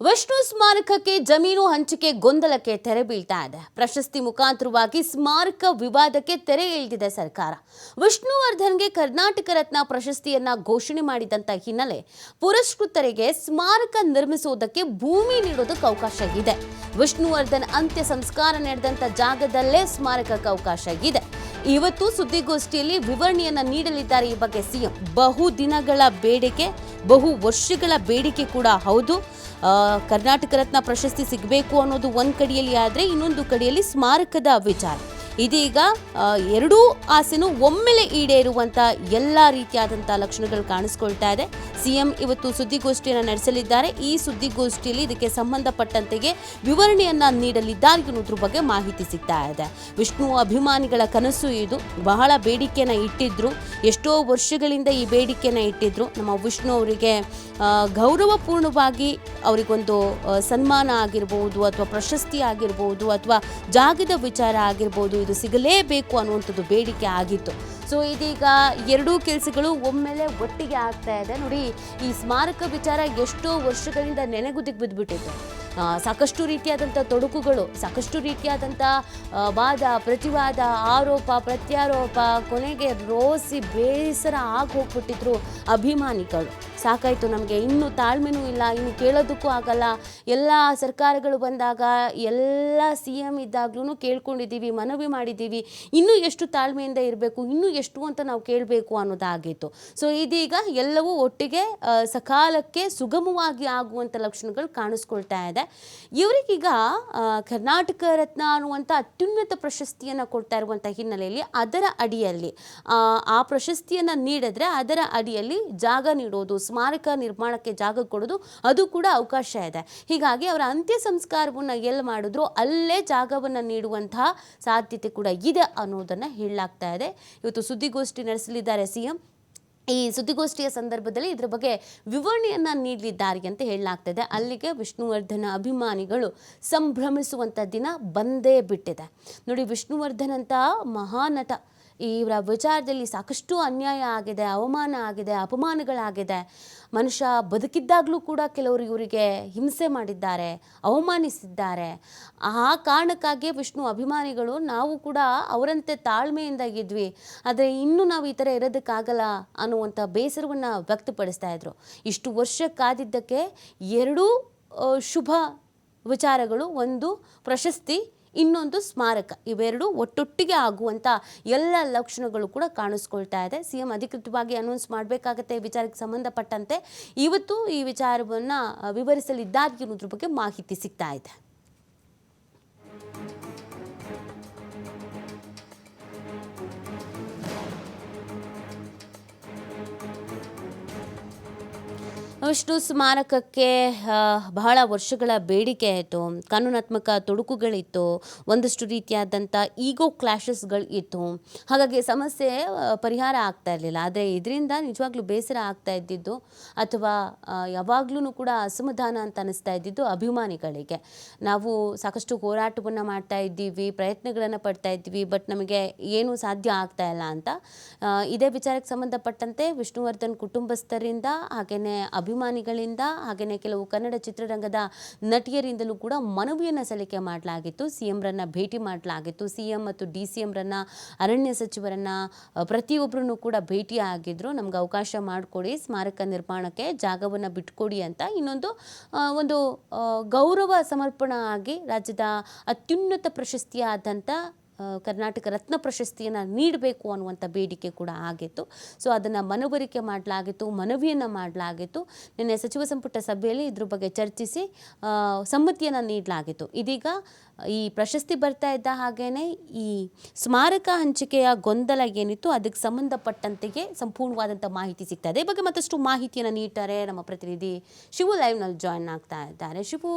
ವಿಷ್ಣು ಸ್ಮಾರಕಕ್ಕೆ ಜಮೀನು ಹಂಚಿಕೆ ಗೊಂದಲಕ್ಕೆ ತೆರೆ ಬೀಳ್ತಾ ಇದೆ. ಪ್ರಶಸ್ತಿ ಮುಖಾಂತರವಾಗಿ ಸ್ಮಾರಕ ವಿವಾದಕ್ಕೆ ತೆರೆ ಎಳೆದಿದೆ ಸರ್ಕಾರ. ವಿಷ್ಣುವರ್ಧನ್ಗೆ ಕರ್ನಾಟಕ ರತ್ನ ಪ್ರಶಸ್ತಿಯನ್ನ ಘೋಷಣೆ ಮಾಡಿದಂತ ಹಿನ್ನೆಲೆ ಪುರಸ್ಕೃತರಿಗೆ ಸ್ಮಾರಕ ನಿರ್ಮಿಸುವುದಕ್ಕೆ ಭೂಮಿ ನೀಡೋದಕ್ಕೆ ಅವಕಾಶ ಇದೆ. ವಿಷ್ಣುವರ್ಧನ್ ಅಂತ್ಯ ಸಂಸ್ಕಾರ ನಡೆದಂತ ಜಾಗದಲ್ಲೇ ಸ್ಮಾರಕಕ್ಕೆ ಅವಕಾಶ ಇದೆ. ಇವತ್ತು ಸುದ್ದಿಗೋಷ್ಠಿಯಲ್ಲಿ ವಿವರಣೆಯನ್ನ ನೀಡಲಿದ್ದಾರೆ ಈ ಬಗ್ಗೆ ಸಿಎಂ. ಬಹು ದಿನಗಳ ಬೇಡಿಕೆ, ಬಹು ವರ್ಷಗಳ ಬೇಡಿಕೆ ಕೂಡ ಹೌದು. ಕರ್ನಾಟಕ ರತ್ನ ಪ್ರಶಸ್ತಿ ಸಿಗಬೇಕು ಅನ್ನೋದು ಒಂದು ಕಡೆಯಲ್ಲಿ ಆದರೆ ಇನ್ನೊಂದು ಕಡೆಯಲ್ಲಿ ಸ್ಮಾರಕದ ವಿಚಾರ. ಇದೀಗ ಎರಡೂ ಆಸೆನೂ ಒಮ್ಮೆಲೆ ಈಡೇರುವಂಥ ಎಲ್ಲ ರೀತಿಯಾದಂಥ ಲಕ್ಷಣಗಳು ಕಾಣಿಸ್ಕೊಳ್ತಾ ಇದೆ. ಸಿಎಂ ಇವತ್ತು ಸುದ್ದಿಗೋಷ್ಠಿಯನ್ನು ನಡೆಸಲಿದ್ದಾರೆ. ಈ ಸುದ್ದಿಗೋಷ್ಠಿಯಲ್ಲಿ ಇದಕ್ಕೆ ಸಂಬಂಧಪಟ್ಟಂತೆಗೆ ವಿವರಣೆಯನ್ನ ನೀಡಲಿದ್ದಾರೆ ಅನ್ನೋದ್ರ ಬಗ್ಗೆ ಮಾಹಿತಿ ಸಿಗ್ತಾ ಇದೆ. ವಿಷ್ಣು ಅಭಿಮಾನಿಗಳ ಕನಸು ಇದು. ಬಹಳ ಬೇಡಿಕೆನ ಇಟ್ಟಿದ್ರು. ಎಷ್ಟೋ ವರ್ಷಗಳಿಂದ ಈ ಬೇಡಿಕೆನ ಇಟ್ಟಿದ್ರು. ನಮ್ಮ ವಿಷ್ಣು ಅವರಿಗೆ ಗೌರವಪೂರ್ಣವಾಗಿ ಅವರಿಗೊಂದು ಸನ್ಮಾನ ಆಗಿರ್ಬೋದು ಅಥವಾ ಪ್ರಶಸ್ತಿ ಆಗಿರ್ಬೋದು ಅಥವಾ ಜಾಗದ ವಿಚಾರ ಆಗಿರ್ಬೋದು ಇದು ಸಿಗಲೇಬೇಕು ಅನ್ನುವಂಥದ್ದು ಬೇಡಿಕೆ ಆಗಿತ್ತು. ಸೊ ಇದೀಗ ಎರಡೂ ಕೆಲಸಗಳು ಒಮ್ಮೆಲೆ ಒಟ್ಟಿಗೆ ಆಗ್ತಾ ಇದೆ. ನೋಡಿ, ಈ ಸ್ಮಾರಕ ವಿಚಾರ ಎಷ್ಟೋ ವರ್ಷಗಳಿಂದ ನೆನೆಗುದಿಗೆ ಬಿದ್ದುಬಿಟ್ಟಿತ್ತು ಸಾಕಷ್ಟು ರೀತಿಯಾದಂಥ ತೊಡಕುಗಳು, ಸಾಕಷ್ಟು ರೀತಿಯಾದಂಥ ವಾದ, ಪ್ರತಿವಾದ, ಆರೋಪ, ಪ್ರತ್ಯಾರೋಪ, ಕೊನೆಗೆ ರೋಸಿ ಬೇಸರ ಆಗಿ ಹೋಗ್ಬಿಟ್ಟಿದ್ರು ಅಭಿಮಾನಿಗಳು. ಸಾಕಾಯಿತು ನಮಗೆ, ಇನ್ನು ತಾಳ್ಮೆನೂ ಇಲ್ಲ, ಇನ್ನು ಕೇಳೋದಕ್ಕೂ ಆಗಲ್ಲ. ಎಲ್ಲ ಸರ್ಕಾರಗಳು ಬಂದಾಗ, ಎಲ್ಲ ಸಿ ಎಂ ಇದ್ದಾಗ್ಲೂ ಕೇಳ್ಕೊಂಡಿದ್ದೀವಿ, ಮನವಿ ಮಾಡಿದ್ದೀವಿ. ಇನ್ನೂ ಎಷ್ಟು ತಾಳ್ಮೆಯಿಂದ ಇರಬೇಕು, ಇನ್ನೂ ಎಷ್ಟು ಅಂತ ನಾವು ಕೇಳಬೇಕು ಅನ್ನೋದಾಗಿತ್ತು ಸೊ ಇದೀಗ ಎಲ್ಲವೂ ಒಟ್ಟಿಗೆ ಸಕಾಲಕ್ಕೆ ಸುಗಮವಾಗಿ ಆಗುವಂಥ ಲಕ್ಷಣಗಳು ಕಾಣಿಸ್ಕೊಳ್ತಾ ಇದೆ. ಇವರಿಗೀಗ ಕರ್ನಾಟಕ ರತ್ನ ಅನ್ನುವಂಥ ಅತ್ಯುನ್ನತ ಪ್ರಶಸ್ತಿಯನ್ನು ಕೊಡ್ತಾ ಇರುವಂಥ ಹಿನ್ನೆಲೆಯಲ್ಲಿ ಅದರ ಅಡಿಯಲ್ಲಿ ಆ, ಪ್ರಶಸ್ತಿಯನ್ನು ನೀಡಿದ್ರೆ ಅದರ ಅಡಿಯಲ್ಲಿ ಜಾಗ ನೀಡೋದು ಸ್ಮಾರಕ ನಿರ್ಮಾಣಕ್ಕೆ ಜಾಗ ಕೊಡೋದು ಅದು ಕೂಡ ಅವಕಾಶ ಇದೆ. ಹೀಗಾಗಿ ಅವರ ಅಂತ್ಯ ಸಂಸ್ಕಾರವನ್ನು ಎಲ್ಲಿ ಮಾಡಿದ್ರು ಅಲ್ಲೇ ಜಾಗವನ್ನು ನೀಡುವಂತಹ ಸಾಧ್ಯತೆ ಕೂಡ ಇದೆ ಅನ್ನೋದನ್ನು ಹೇಳಲಾಗ್ತಾ ಇದೆ. ಇವತ್ತು ಸುದ್ದಿಗೋಷ್ಠಿ ನಡೆಸಲಿದ್ದಾರೆ ಸಿಎಂ. ಈ ಸುದ್ದಿಗೋಷ್ಠಿಯ ಸಂದರ್ಭದಲ್ಲಿ ಇದರ ಬಗ್ಗೆ ವಿವರಣೆಯನ್ನು ನೀಡಲಿದ್ದಾರೆ ಅಂತ ಹೇಳಲಾಗ್ತದೆ. ಅಲ್ಲಿಗೆ ವಿಷ್ಣುವರ್ಧನ ಅಭಿಮಾನಿಗಳು ಸಂಭ್ರಮಿಸುವಂಥ ದಿನ ಬಂದೇ ಬಿಟ್ಟಿದೆ. ನೋಡಿ ವಿಷ್ಣುವರ್ಧನ್ ಅಂತ ಮಹಾನಟ ಇವರ ವಿಚಾರದಲ್ಲಿ ಸಾಕಷ್ಟು ಅನ್ಯಾಯ ಆಗಿದೆ, ಅವಮಾನ ಆಗಿದೆ, ಅಪಮಾನಗಳಾಗಿದೆ. ಮನುಷ್ಯ ಬದುಕಿದ್ದಾಗಲೂ ಕೂಡ ಕೆಲವರು ಇವರಿಗೆ ಹಿಂಸೆ ಮಾಡಿದ್ದಾರೆ, ಅವಮಾನಿಸಿದ್ದಾರೆ. ಆ ಕಾರಣಕ್ಕಾಗಿಯೇ ವಿಷ್ಣು ಅಭಿಮಾನಿಗಳು, ನಾವು ಕೂಡ ಅವರಂತೆ ತಾಳ್ಮೆಯಿಂದ ಇದ್ವಿ. ಆದರೆ ಇನ್ನೂ ನಾವು ಈ ಥರ ಇರೋದಕ್ಕಾಗಲ್ಲ ಅನ್ನುವಂಥ ಬೇಸರವನ್ನು ವ್ಯಕ್ತಪಡಿಸ್ತಾ ಇದ್ರು. ಇಷ್ಟು ವರ್ಷ ಕಾದಿದ್ದಕ್ಕೆ ಎರಡೂ ಶುಭ ವಿಚಾರಗಳು, ಒಂದು ಪ್ರಶಸ್ತಿ ಇನ್ನೊಂದು ಸ್ಮಾರಕ. ಇವೆರಡು ಒಟ್ಟೊಟ್ಟಿಗೆ ಆಗುವಂಥ ಎಲ್ಲ ಲಕ್ಷಣಗಳು ಕೂಡ ಕಾಣಿಸ್ಕೊಳ್ತಾ ಇದೆ. ಸಿ ಎಂ ಅಧಿಕೃತವಾಗಿ ಅನೌನ್ಸ್ ಮಾಡಬೇಕಾಗತ್ತೆ ವಿಚಾರಕ್ಕೆ ಸಂಬಂಧಪಟ್ಟಂತೆ. ಇವತ್ತು ಈ ವಿಚಾರವನ್ನು ವಿವರಿಸಲಿದ್ದಾರೆ ಅನ್ನೋದ್ರ ಬಗ್ಗೆ ಮಾಹಿತಿ ಸಿಗ್ತಾ ಇದೆ. ವಿಷ್ಣು ಸ್ಮಾರಕಕ್ಕೆ ಬಹಳ ವರ್ಷಗಳ ಬೇಡಿಕೆ ಆಯಿತು ಕಾನೂನಾತ್ಮಕ ತೊಡಕುಗಳಿತ್ತು. ಒಂದಷ್ಟು ರೀತಿಯಾದಂಥ ಈಗೋ ಕ್ಲಾಶಸ್ಗಳು ಇತ್ತು. ಹಾಗಾಗಿ ಸಮಸ್ಯೆ ಪರಿಹಾರ ಆಗ್ತಾ ಇರಲಿಲ್ಲ. ಆದರೆ ಇದರಿಂದ ನಿಜವಾಗ್ಲೂ ಬೇಸರ ಆಗ್ತಾ ಇದ್ದಿದ್ದು, ಅಥವಾ ಯಾವಾಗ್ಲೂ ಕೂಡ ಅಸಮಾಧಾನ ಅಂತ ಅನಿಸ್ತಾ ಇದ್ದಿದ್ದು ಅಭಿಮಾನಿಗಳಿಗೆ. ನಾವು ಸಾಕಷ್ಟು ಹೋರಾಟವನ್ನು ಮಾಡ್ತಾ ಇದ್ದೀವಿ, ಪ್ರಯತ್ನಗಳನ್ನು ಪಡ್ತಾ ಇದ್ದೀವಿ ಬಟ್ ನಮಗೆ ಏನು ಸಾಧ್ಯ ಆಗ್ತಾ ಇಲ್ಲ ಅಂತ ಇದೇ ವಿಚಾರಕ್ಕೆ ಸಂಬಂಧಪಟ್ಟಂತೆ ವಿಷ್ಣುವರ್ಧನ್ ಕುಟುಂಬಸ್ಥರಿಂದ ಹಾಗೆಯೇ ಅಭಿಮಾನಿಗಳಿಂದ ಹಾಗೆಯೇ ಕೆಲವು ಕನ್ನಡ ಚಿತ್ರರಂಗದ ನಟಿಯರಿಂದಲೂ ಕೂಡ ಮನವಿಯನ್ನು ಸಲ್ಲಿಕೆ ಮಾಡಲಾಗಿತ್ತು. ಸಿ ಎಂರನ್ನು ಭೇಟಿ ಮಾಡಲಾಗಿತ್ತು. ಸಿ ಎಂ ಮತ್ತು ಡಿ ಸಿ ಎಂರನ್ನು ಅರಣ್ಯ ಸಚಿವರನ್ನ ಪ್ರತಿಯೊಬ್ಬರನ್ನು ಕೂಡ ಭೇಟಿ ಆಗಿದ್ರು ನಮ್ಗೆ ಅವಕಾಶ ಮಾಡಿಕೊಡಿ, ಸ್ಮಾರಕ ನಿರ್ಮಾಣಕ್ಕೆ ಜಾಗವನ್ನು ಬಿಟ್ಕೊಡಿ ಅಂತ ಇನ್ನೊಂದು ಒಂದು ಗೌರವ ಸಮರ್ಪಣ ಆಗಿ ರಾಜ್ಯದ ಅತ್ಯುನ್ನತ ಪ್ರಶಸ್ತಿಯಾದಂಥ ಕರ್ನಾಟಕ ರತ್ನ ಪ್ರಶಸ್ತಿಯನ್ನು ನೀಡಬೇಕು ಅನ್ನುವಂಥ ಬೇಡಿಕೆ ಕೂಡ ಆಗಿತ್ತು. ಸೊ ಅದನ್ನು ಮನವರಿಕೆ ಮಾಡಲಾಗಿತ್ತು, ಮನವಿಯನ್ನು ಮಾಡಲಾಗಿತ್ತು. ನಿನ್ನೆ ಸಚಿವ ಸಂಪುಟ ಸಭೆಯಲ್ಲಿ ಇದ್ರ ಬಗ್ಗೆ ಚರ್ಚಿಸಿ ಸಮ್ಮತಿಯನ್ನು ನೀಡಲಾಗಿತ್ತು. ಇದೀಗ ಈ ಪ್ರಶಸ್ತಿ ಬರ್ತಾ ಇದ್ದ ಹಾಗೇನೆ ಈ ಸ್ಮಾರಕ ಹಂಚಿಕೆಯ ಗೊಂದಲ ಏನಿತ್ತು, ಅದಕ್ಕೆ ಸಂಬಂಧಪಟ್ಟಂತೆಗೆ ಸಂಪೂರ್ಣವಾದಂಥ ಮಾಹಿತಿ ಸಿಗ್ತದೆ. ಇದೆ ಬಗ್ಗೆ ಮತ್ತಷ್ಟು ಮಾಹಿತಿಯನ್ನು ನೀಡ್ತಾರೆ ನಮ್ಮ ಪ್ರತಿನಿಧಿ ಶಿವು ಲೈವ್ನಲ್ಲಿ ಜಾಯ್ನ್ ಆಗ್ತಾ ಇದ್ದಾರೆ. ಶಿವು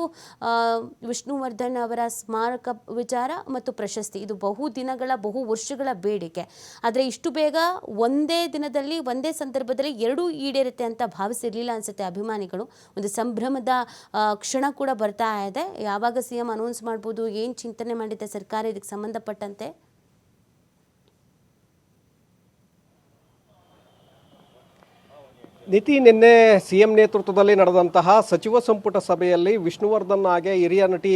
ವಿಷ್ಣುವರ್ಧನ್ ಅವರ ಸ್ಮಾರಕ ವಿಚಾರ ಮತ್ತು ಪ್ರಶಸ್ತಿ, ಇದು ಬಹು ದಿನಗಳ, ಬಹು ವರ್ಷಗಳ ಬೇಡಿಕೆ. ಆದರೆ ಇಷ್ಟು ಬೇಗ ಒಂದೇ ದಿನದಲ್ಲಿ, ಒಂದೇ ಸಂದರ್ಭದಲ್ಲಿ ಎರಡೂ ಈಡೇರುತ್ತೆ ಅಂತ ಭಾವಿಸಿರಲಿಲ್ಲ ಅನಿಸುತ್ತೆ ಅಭಿಮಾನಿಗಳು. ಒಂದು ಸಂಭ್ರಮದ ಕ್ಷಣ ಕೂಡ ಬರ್ತಾ ಇದೆ. ಯಾವಾಗ ಸಿ ಎಂ ಅನೌನ್ಸ್ ಮಾಡ್ಬೋದು, ಏನು ಚಿಂತನೆ ಮಾಡಿದೆ ಸರ್ಕಾರ, ಇದಕ್ಕೆ ಸಂಬಂಧಪಟ್ಟಂತೆ? ನಿತಿ ನಿನ್ನೆ ಸಿ ಎಂ ನೇತೃತ್ವದಲ್ಲಿ ನಡೆದಂತಹ ಸಚಿವ ಸಂಪುಟ ಸಭೆಯಲ್ಲಿ ವಿಷ್ಣುವರ್ಧನ್ ಹಾಗೆ ಹಿರಿಯ ನಟಿ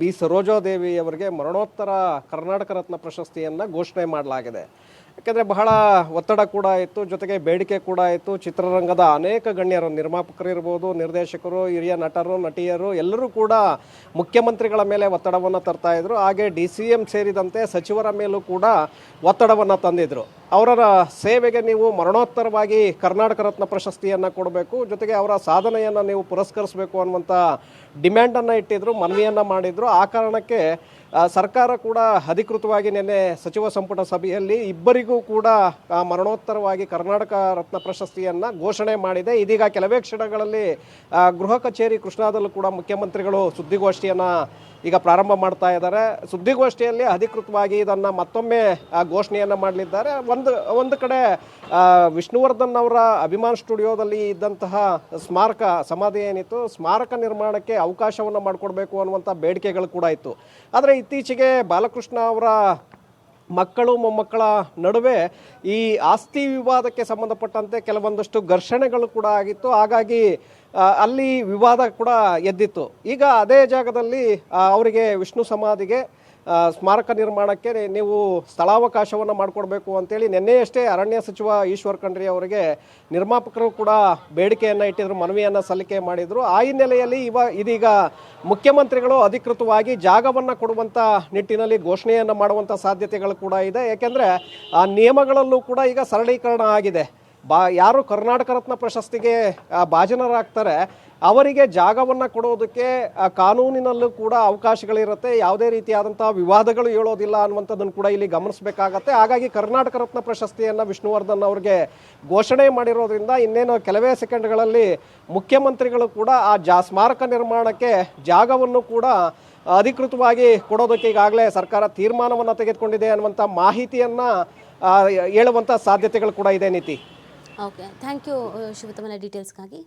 ಬಿ. ಸರೋಜಾದೇವಿ ಅವರಿಗೆ ಮರಣೋತ್ತರ ಕರ್ನಾಟಕ ರತ್ನ ಪ್ರಶಸ್ತಿಯನ್ನು ಘೋಷಣೆ ಮಾಡಲಾಗಿದೆ. ಯಾಕೆಂದರೆ ಬಹಳ ಒತ್ತಡ ಕೂಡ ಇತ್ತು, ಜೊತೆಗೆ ಬೇಡಿಕೆ ಕೂಡ ಇತ್ತು. ಚಿತ್ರರಂಗದ ಅನೇಕ ಗಣ್ಯರು, ನಿರ್ಮಾಪಕರು ಇರ್ಬೋದು, ನಿರ್ದೇಶಕರು, ಹಿರಿಯ ನಟರು, ನಟಿಯರು ಎಲ್ಲರೂ ಕೂಡ ಮುಖ್ಯಮಂತ್ರಿಗಳ ಮೇಲೆ ಒತ್ತಡವನ್ನು ತರ್ತಾ ಇದ್ರು. ಹಾಗೆ ಡಿ ಸಿ ಎಂ ಸೇರಿದಂತೆ ಸಚಿವರ ಮೇಲೂ ಕೂಡ ಒತ್ತಡವನ್ನು ತಂದಿದ್ರು. ಅವರ ಸೇವೆಗೆ ನೀವು ಮರಣೋತ್ತರವಾಗಿ ಕರ್ನಾಟಕ ರತ್ನ ಪ್ರಶಸ್ತಿಯನ್ನು ಕೊಡಬೇಕು, ಜೊತೆಗೆ ಅವರ ಸಾಧನೆಯನ್ನು ನೀವು ಪುರಸ್ಕರಿಸಬೇಕು ಅನ್ನುವಂಥ ಡಿಮ್ಯಾಂಡನ್ನು ಇಟ್ಟಿದ್ರು, ಮನವಿಯನ್ನು ಮಾಡಿದರು. ಆ ಕಾರಣಕ್ಕೆ ಸರ್ಕಾರ ಕೂಡ ಅಧಿಕೃತವಾಗಿ ನಿನ್ನೆ ಸಚಿವ ಸಂಪುಟ ಸಭೆಯಲ್ಲಿ ಇಬ್ಬರಿಗೂ ಕೂಡ ಮರಣೋತ್ತರವಾಗಿ ಕರ್ನಾಟಕ ರತ್ನ ಪ್ರಶಸ್ತಿಯನ್ನು ಘೋಷಣೆ ಮಾಡಿದೆ. ಇದೀಗ ಕೆಲವೇ ಕ್ಷಣಗಳಲ್ಲಿ ಗೃಹ ಕಚೇರಿ ಕೃಷ್ಣಾದಲ್ಲೂ ಕೂಡ ಮುಖ್ಯಮಂತ್ರಿಗಳು ಸುದ್ದಿಗೋಷ್ಠಿಯನ್ನು ಈಗ ಪ್ರಾರಂಭ ಮಾಡ್ತಾ ಇದ್ದಾರೆ. ಸುದ್ದಿಗೋಷ್ಠಿಯಲ್ಲಿ ಅಧಿಕೃತವಾಗಿ ಇದನ್ನು ಮತ್ತೊಮ್ಮೆ ಘೋಷಣೆಯನ್ನು ಮಾಡಲಿದ್ದಾರೆ. ಒಂದು ಒಂದು ಒಂದು ಕಡೆ ವಿಷ್ಣುವರ್ಧನ್ ಅವರ ಅಭಿಮಾನ್ ಸ್ಟುಡಿಯೋದಲ್ಲಿ ಇದ್ದಂತಹ ಸ್ಮಾರಕ ಸಮಾಧಿ ಏನಿತ್ತು, ಸ್ಮಾರಕ ನಿರ್ಮಾಣಕ್ಕೆ ಅವಕಾಶವನ್ನು ಮಾಡಿಕೊಡ್ಬೇಕು ಅನ್ನುವಂಥ ಬೇಡಿಕೆಗಳು ಕೂಡ ಇತ್ತು. ಆದರೆ ಇತ್ತೀಚೆಗೆ ಬಾಲಕೃಷ್ಣ ಅವರ ಮಕ್ಕಳು, ಮೊಮ್ಮಕ್ಕಳ ನಡುವೆ ಈ ಆಸ್ತಿ ವಿವಾದಕ್ಕೆ ಸಂಬಂಧಪಟ್ಟಂತೆ ಕೆಲವೊಂದಷ್ಟು ಘರ್ಷಣೆಗಳು ಕೂಡ ಆಗಿತ್ತು. ಹಾಗಾಗಿ ಅಲ್ಲಿ ವಿವಾದ ಕೂಡ ಎದ್ದಿತ್ತು. ಈಗ ಅದೇ ಜಾಗದಲ್ಲಿ ಅವರಿಗೆ ವಿಷ್ಣು ಸಮಾಧಿಗೆ ಸ್ಮಾರಕ ನಿರ್ಮಾಣಕ್ಕೆ ನೀವು ಸ್ಥಳಾವಕಾಶವನ್ನು ಮಾಡಿಕೊಡ್ಬೇಕು ಅಂತೇಳಿ ನಿನ್ನೆಯಷ್ಟೇ ಅರಣ್ಯ ಸಚಿವ ಈಶ್ವರ್ ಖಂಡ್ರಿ ಅವರಿಗೆ ನಿರ್ಮಾಪಕರು ಕೂಡ ಬೇಡಿಕೆಯನ್ನು ಇಟ್ಟಿದ್ರು, ಮನವಿಯನ್ನು ಸಲ್ಲಿಕೆ ಮಾಡಿದರು. ಆ ಹಿನ್ನೆಲೆಯಲ್ಲಿ ಇವ ಇದೀಗ ಮುಖ್ಯಮಂತ್ರಿಗಳು ಅಧಿಕೃತವಾಗಿ ಜಾಗವನ್ನು ಕೊಡುವಂಥ ನಿಟ್ಟಿನಲ್ಲಿ ಘೋಷಣೆಯನ್ನು ಮಾಡುವಂಥ ಸಾಧ್ಯತೆಗಳು ಕೂಡ ಇದೆ. ಏಕೆಂದರೆ ಆ ನಿಯಮಗಳಲ್ಲೂ ಕೂಡ ಈಗ ಸರಳೀಕರಣ ಆಗಿದೆ. ಬಾ, ಯಾರು ಕರ್ನಾಟಕ ರತ್ನ ಪ್ರಶಸ್ತಿಗೆ ಭಾಜನರಾಗ್ತಾರೆ ಅವರಿಗೆ ಜಾಗವನ್ನು ಕೊಡೋದಕ್ಕೆ ಕಾನೂನಿನಲ್ಲೂ ಕೂಡ ಅವಕಾಶಗಳಿರುತ್ತೆ. ಯಾವುದೇ ರೀತಿಯಾದಂಥ ವಿವಾದಗಳು ಹೇಳೋದಿಲ್ಲ ಅನ್ನುವಂಥದ್ದನ್ನು ಕೂಡ ಇಲ್ಲಿ ಗಮನಿಸಬೇಕಾಗತ್ತೆ. ಹಾಗಾಗಿ ಕರ್ನಾಟಕ ರತ್ನ ಪ್ರಶಸ್ತಿಯನ್ನು ವಿಷ್ಣುವರ್ಧನ್ ಅವರಿಗೆ ಘೋಷಣೆ ಮಾಡಿರೋದ್ರಿಂದ ಇನ್ನೇನು ಕೆಲವೇ ಸೆಕೆಂಡ್ಗಳಲ್ಲಿ ಮುಖ್ಯಮಂತ್ರಿಗಳು ಕೂಡ ಆ ಜಾ, ಸ್ಮಾರಕ ನಿರ್ಮಾಣಕ್ಕೆ ಜಾಗವನ್ನು ಕೂಡ ಅಧಿಕೃತವಾಗಿ ಕೊಡೋದಕ್ಕೆ ಈಗಾಗಲೇ ಸರ್ಕಾರ ತೀರ್ಮಾನವನ್ನು ತೆಗೆದುಕೊಂಡಿದೆ ಅನ್ನುವಂಥ ಮಾಹಿತಿಯನ್ನು ಹೇಳುವಂಥ ಸಾಧ್ಯತೆಗಳು ಕೂಡ ಇದೆ ನೀತಿ. ಓಕೆ ಥ್ಯಾಂಕ್ ಯು ಶಿವತಮನ ಡೀಟೇಲ್ಸ್ಗಾಗಿ